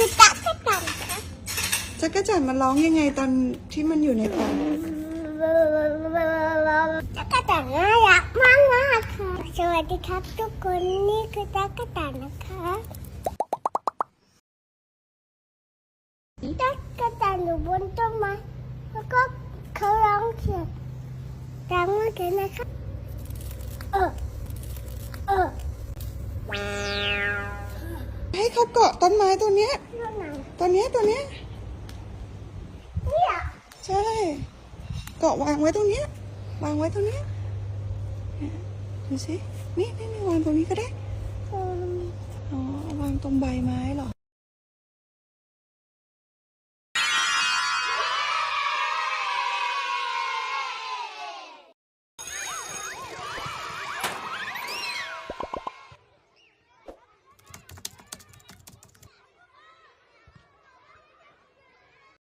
คือจักรจันทร์ค่ะจักรจันทร์มันร้องยังไงตอนที่มันอยู่ในกล่องจักรจันทร์น่ารักมากมากค่ะสวัสดีครับ ทุกคนนี่คือจักรจันทร์นะคะจักรจันทร์อยู่บนต้นไม้แล้วก็เขาร้องเสียงดังมากเลยนะคะ ให้เขาเกาะต้นไม้ตัวเนี้ยเรื่องไหนตัวเนี้ยตัวเนี้ยเนี่ยใช่ เกาะวางไว้ตรงเนี้ย วางไว้ตรงเนี้ยเนี่ยดูสินี่นี่นี่วางตรงนี้ก็ได้อืมอ๋อวางตรงใบไม้เหรอ